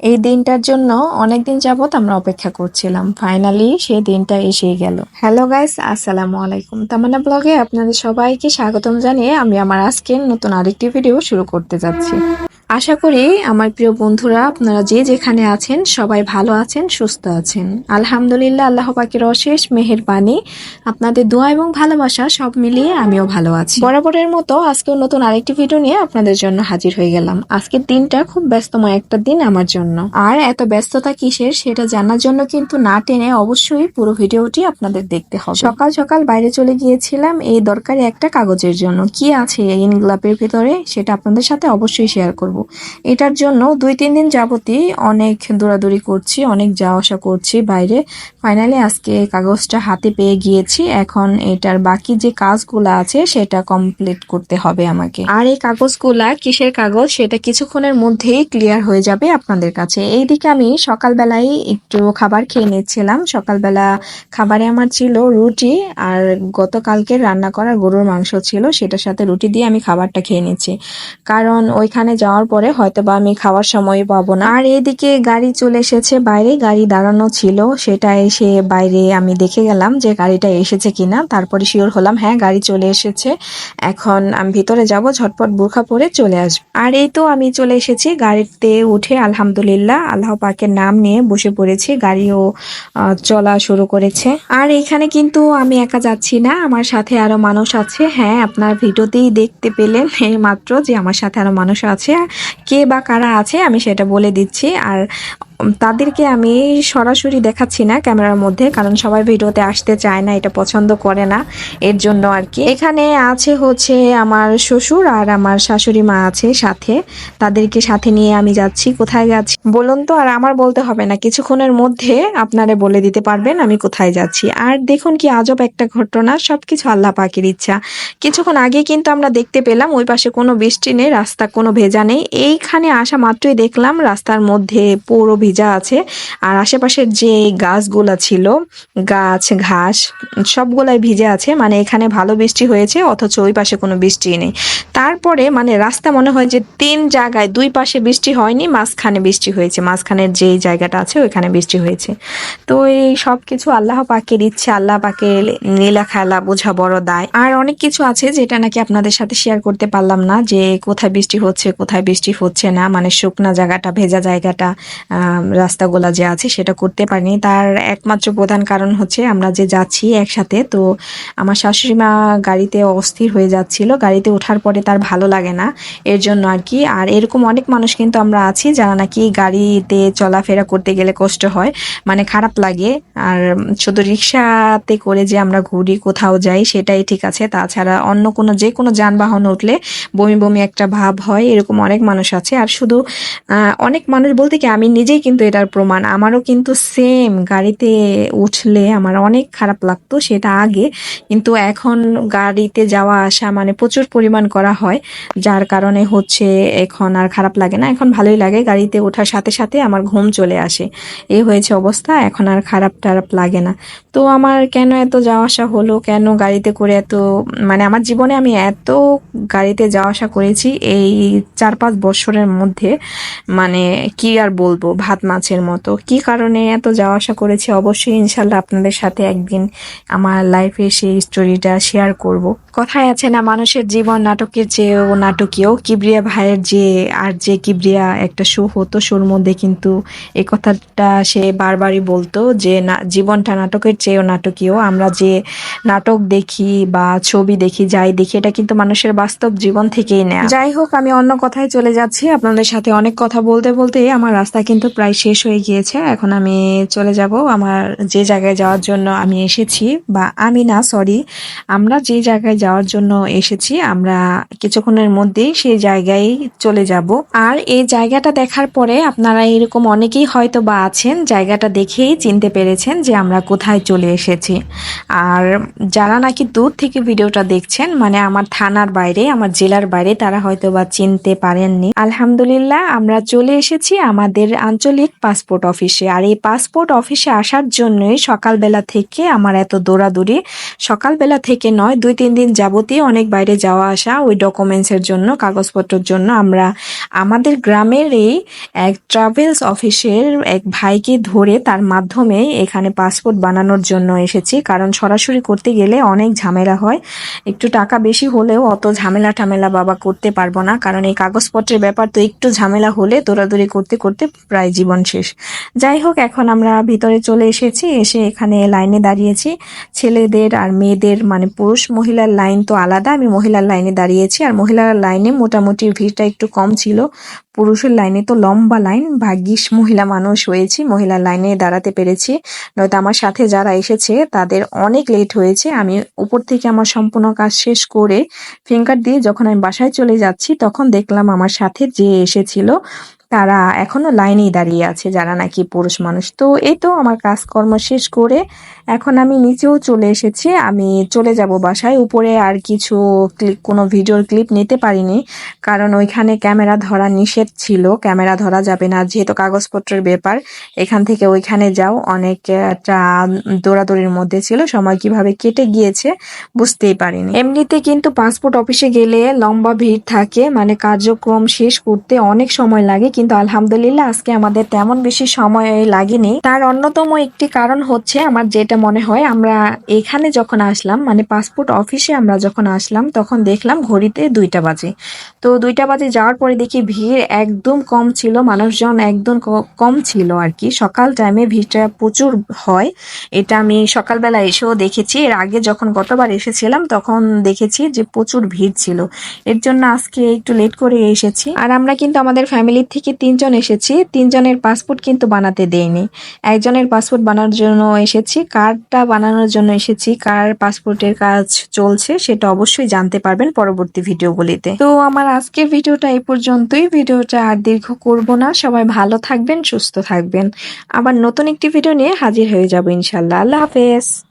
এই দিনটার জন্য অনেকদিন যাবৎ আমরা অপেক্ষা করছিলাম। ফাইনালি সেই দিনটা এসেই গেল। হ্যালো গাইস আসসালামু আলাইকুম। তামান্না ব্লগে আপনাদের সবাইকে স্বাগতম জানিয়ে আমি আমার আজকের নতুন আরেকটি ভিডিও শুরু করতে যাচ্ছি। আশা করি আমার প্রিয় বন্ধুরা, আপনারা যে যেখানে আছেন, সবাই ভালো আছেন, সুস্থ আছেন। আলহামদুলিল্লাহ, আল্লাহ পাকের অশেষ মেহেরবানি। আপনাদের দোয়া এবং ভালোবাসা সব মিলিয়ে আমিও ভালো আছি। বরাবরের মতো আজকেও নতুন আরেকটি ভিডিও নিয়ে আপনাদের জন্য হাজির হয়ে গেলাম। আজকের দিনটা খুব ব্যস্তময় একটা দিন আমার জন্য। আর এত ব্যস্ততা কিসের সেটা জানার জন্য কিন্তু না টেনে অবশ্যই পুরো ভিডিওটি আপনাদের দেখতে হবে। সকাল সকাল বাইরে চলে গিয়েছিলাম, এই দরকারি একটা কাগজের জন্য। কি আছে এই ইনগ্লাপের ভিতরে সেটা আপনাদের সাথে অবশ্যই শেয়ার করব। এটার জন্য দুই তিন দিন যাবতই অনেক দৌড়াদৌড়ি করছি, অনেক যাওয়া আসা করছি বাইরে। ফাইনালি আজকে কাগজটা হাতে পেয়ে গিয়েছি। এখন এটার বাকি যে কাজগুলো আছে, সেটা কমপ্লিট করতে হবে আমাকে। আর এই কাগজগুলা কিসের কাগজ, সেটা কিছুক্ষণের মধ্যেই ক্লিয়ার হয়ে যাবে আপনাদের কাছে। এইদিকে আমি সকালবেলায় একটু খাবার খেয়ে নিচ্ছিলাম। সকালবেলা খাবারে আমার ছিল রুটি, আর গতকালকে রান্না করা গরুর মাংস ছিল, সেটার সাথে রুটি দিয়ে আমি খাবারটা খেয়ে নিচ্ছি। কারণ ওইখানে যাওয়ার পরে হয়তো বা আমি খাওয়ার সময় পাবো না। আর এইদিকে গাড়ি চলে এসেছে বাইরে, গাড়ি দাঁড়ানো ছিল, সেটা বাইরে আমি দেখে গেলাম যে গাড়িটা এসেছে কিনা। তারপরে শিওর হলাম হ্যাঁ গাড়ি চলে এসেছে। এখন আমি ভিতরে যাব, ঝটপট বোরখা পরে চলে আসব। আর এই তো আমি চলে এসেছি গাড়িতে উঠে, আলহামদুলিল্লাহ, আল্লাহ পাকের নাম নিয়ে বসে পড়েছি, গাড়িও চলা শুরু করেছে। আর এখানে কিন্তু আমি একা যাচ্ছি না, আমার সাথে আরও মানুষ আছে। হ্যাঁ আপনার ভিডিওতেই দেখতে পেলেন এই মাত্র যে আমার সাথে আরও মানুষ আছে। কে বা কারা আছে আমি সেটা বলে দিচ্ছি। আর তাদেরকে আমি সরাসরি দেখাচ্ছি না ক্যামেরার মধ্যে, কারণ সবাই ভিডিওতে আসতে চায় না, এটা পছন্দ করে না, এর জন্য আর কি। এখানে আছে হচ্ছে আমার শ্বশুর আর আমার শাশুড়ি মা আছে সাথে, তাদেরকে সাথে নিয়ে আমি যাচ্ছি, কোথায় যাচ্ছি? বলুন তো, আর আমার বলতে হবে না, কিছুক্ষণের মধ্যে আপনারা বলে দিতে পারবেন আমি কোথায় যাচ্ছি। আর দেখুন কি আজব একটা ঘটনা, সবকিছু আল্লাহ পাকের ইচ্ছা। কিছুক্ষণ আগে কিন্তু আমরা দেখতে পেলাম, ওই পাশে কোনো বৃষ্টি নেই, রাস্তা কোনো ভেজা নেই, এইখানে আসা মাত্রই দেখলাম রাস্তার মধ্যে পুরো ভিজা আছে। আর আশেপাশের যে গাছগুলা ছিল, গাছ, ঘাস, সবগুলাই ভিজে আছে। মানে এখানে ভালো বৃষ্টি হয়েছে, অথচ ওই পাশে কোনো বৃষ্টি নেই। তারপরে মানে রাস্তা মনে হয় যে তিন জায়গায় দুই পাশে বৃষ্টি হয়নি, মাঝখানে বৃষ্টি হয়েছে। মাঝখানের যেই জায়গাটা আছে, ওইখানে বৃষ্টি হয়েছে। তো এই সব কিছু আল্লাহ পাকের ইচ্ছে, আল্লাহ পাকের নীলা খেলা বোঝা বড় দায়। আর অনেক কিছু আছে যেটা নাকি আপনাদের সাথে শেয়ার করতে পারলাম না, যে কোথায় বৃষ্টি হচ্ছে, কোথায় বৃষ্টি হচ্ছে না। মানে শুকনা জায়গাটা, ভেজা জায়গাটা রাস্তাগুলা যে আছে সেটা করতে পারিনি। তার একমাত্র প্রধান কারণ হচ্ছে আমরা যে যাচ্ছি একসাথে, তো আমার শাশুড়ি মা গাড়িতে অস্থির হয়ে যাচ্ছিল। গাড়িতে ওঠার পরে তার ভালো লাগে না, এর জন্য আর কি। আর এরকম অনেক মানুষ কিন্তু আমরা আছি যারা নাকি গাড়িতে চলাফেরা করতে গেলে কষ্ট হয় মানে খারাপ লাগে। আর শুধু রিক্সাতে করে যে আমরা ঘুরি, কোথাও যাই, সেটাই ঠিক আছে। তাছাড়া অন্য কোনো, যে কোনো যানবাহন উঠলে বমি বমি একটা ভাব হয়, এরকম অনেক মানুষ আছে। আর শুধু অনেক মানুষ বলতে কি, আমি নিজেই কিন্তু এটার প্রমাণ। আমারও কিন্তু সেম গাড়িতে উঠলে আমার অনেক খারাপ লাগতো, সেটা আগে। কিন্তু এখন গাড়িতে যাওয়া আসা মানে প্রচুর পরিমাণ করা হয়, যার কারণে হচ্ছে এখন আর খারাপ লাগে না। এখন ভালোই লাগে, গাড়িতে ওঠার সাথে সাথে আমার ঘুম চলে আসে। এই হয়েছে অবস্থা, এখন আর খারাপ টারাপ লাগে না। তো আমার কেন এত যাওয়া আসা হলো, কেন গাড়িতে করে এত মানে আমার জীবনে আমি এত গাড়িতে যাওয়া আসা করেছি এই চার পাঁচ বছরের মধ্যে মানে কি আর বলব? ভাত মাছের মতো। কি কারণে এত যাওয়া আসা করেছি? অবশ্যই ইনশাল্লাহ আপনাদের সাথে একদিন আমার লাইফে সেই স্টোরিটা শেয়ার করব। কথায় আছে না, মানুষের জীবন নাটকের চেয়েও নাটকীয়। কিবরিয়া ভাইয়ের যে আর যে কিবরিয়া একটা শো হতো, শোর মধ্যে কিন্তু এই কথাটা সে বারবারই বলতো যে, না, জীবনটা নাটকের চেয়েও নাটকীয়। আমরা যে নাটক দেখি বা ছবি দেখি, যাই দেখি, এটা কিন্তু মানুষের বাস্তব জীবন থেকেই নেয়। যাই হোক, আমি অন্য কথায় চলে যাচ্ছি। আপনাদের সাথে অনেক কথা বলতে বলতে আমার রাস্তা কিন্তু প্রায় শেষ হয়ে গিয়েছে। এখন আমি চলে যাব আমার যে জায়গায় যাওয়ার জন্য আমি এসেছি বা আমি না সরি আমরা যে জায়গায় যাওয়ার জন্য এসেছি, আমরা কিছুক্ষণের মধ্যেই সেই জায়গায় চলে যাব। আর এই জায়গাটা দেখার পরে আপনারা এরকম অনেকেই হয়তো বা আছেন, জায়গাটা দেখেই চিনতে পেরেছেন যে আমরা কোথায় চলে এসেছি। আর যারা নাকি দূর থেকে ভিডিওটা দেখছেন মানে আমার থানার বাইরে, আমার জেলার বাইরে, তারা হয়তো বা চিনতে পারেননি। আলহামদুলিল্লাহ, আমরা চলে এসেছি আমাদের আঞ্চলিক আঞ্চলিক পাসপোর্ট অফিসে। আর এই পাসপোর্ট অফিসে আসার জন্যই সকালবেলা থেকে আমার এত দৌড়াদৌড়ি, সকালবেলা থেকে নয়, দুই, তিন দিন যাবতীয় অনেক বাইরে যাওয়া আসা, ওই ডকুমেন্টসের জন্য, কাগজপত্রের জন্য আমরা, আমাদের গ্রামের এই এক ট্রাভেলস অফিসের এক ভাইকে ধরে তার মাধ্যমে এখানে পাসপোর্ট বানানোর জন্য এসেছি। কারণ সরাসরি করতে গেলে অনেক ঝামেলা হয়। একটু টাকা বেশি হলেও অত ঝামেলা ঠামেলা বাবা করতে পারব না। কারণ এই কাগজপত্রের ব্যাপার তো একটু ঝামেলা হলে দৌড়াদৌড়ি করতে করতে প্রায় জীবন শেষ। যাই হোক, এখন আমরা ভিতরে চলে এসেছি, এসে এখানে লাইনে দাঁড়িয়েছি। ছেলেদের আর মেয়েদের মানে পুরুষ, মহিলার লাইন তো আলাদা, আমি মহিলার লাইনে দাঁড়িয়েছি। আর মহিলার লাইনে মোটামুটি ভিড়টা একটু কম ছিল। পুরুষের লাইনে তো লম্বা লাইন, ভাগ্যিস মহিলা মানুষ হয়েছি, মহিলার লাইনে দাঁড়াতে পেরেছি। নয়তো আমার সাথে যারা এসেছে, তাদের অনেক লেট হয়েছে। আমি উপর থেকে আমার সম্পূর্ণ কাজ শেষ করে ফিঙ্গার দিয়ে যখন আমি বাসায় চলে যাচ্ছি, তখন দেখলাম আমার সাথে যে এসেছিল তারা এখনও লাইনেই দাঁড়িয়ে আছে, যারা নাকি পুরুষ মানুষ। তো এই তো আমার কাজকর্ম শেষ করে এখন আমি নিচেও চলে এসেছি। আমি চলে যাব বাসায়। উপরে আর কিছু ক্লিপ, কোনো ভিডিওর ক্লিপ নিতে পারিনি, কারণ ওইখানে ক্যামেরা ধরা নিষেধ ছিল। ক্যামেরা ধরা যাবে না, যেহেতু কাগজপত্রের ব্যাপার। এখান থেকে ওইখানে যাও। অনেকটা দৌড়াদৌড়ির মধ্যে ছিল। সময় কীভাবে কেটে গিয়েছে বুঝতেই পারিনি। এমনিতে কিন্তু পাসপোর্ট অফিসে গেলে লম্বা ভিড় থাকে। মানে কার্যক্রম শেষ করতে অনেক সময় লাগে কিন্তু আলহামদুলিল্লাহ আজকে আমাদের তেমন বেশি সময় লাগেনি। তার অন্যতম একটি কারণ হচ্ছে আমার যেটা মনে হয়, আমরা এখানে যখন আসলাম মানে পাসপোর্ট অফিসে আমরা যখন আসলাম, তখন দেখলাম ঘড়িতে দুইটা বাজে। তো দুইটা বাজে যাওয়ার পরে দেখি ভিড় একদম কম ছিল, মানুষজন একদম কম ছিল আর কি। সকাল টাইমে ভিড়টা প্রচুর হয়। এটা আমি সকালবেলা এসেও দেখেছি। এর আগে যখন গতবার এসেছিলাম, তখন দেখেছি যে প্রচুর ভিড় ছিল। এর জন্য আজকে একটু লেট করে এসেছি। আর আমরা কিন্তু আমাদের ফ্যামিলির থেকে তিনজন এসেছি। তিনজনের পাসপোর্ট কিন্তু বানাতে দেয়নি একজনের পাসপোর্ট বানানোর জন্য এসেছি। কার্ডটা বানানোর জন্য এসেছি। কার পাসপোর্টের কাজ চলছে সেটা অবশ্যই জানতে পারবেন পরবর্তী ভিডিওগুলিতে। তো আমার আজকের ভিডিওটা এই পর্যন্তই। ভিডিওটা আর দীর্ঘ করব না। সবাই ভালো থাকবেন, সুস্থ থাকবেন। আবার নতুন একটি ভিডিও নিয়ে হাজির হয়ে যাব ইনশাল্লাহ আল্লাহ হাফেজ।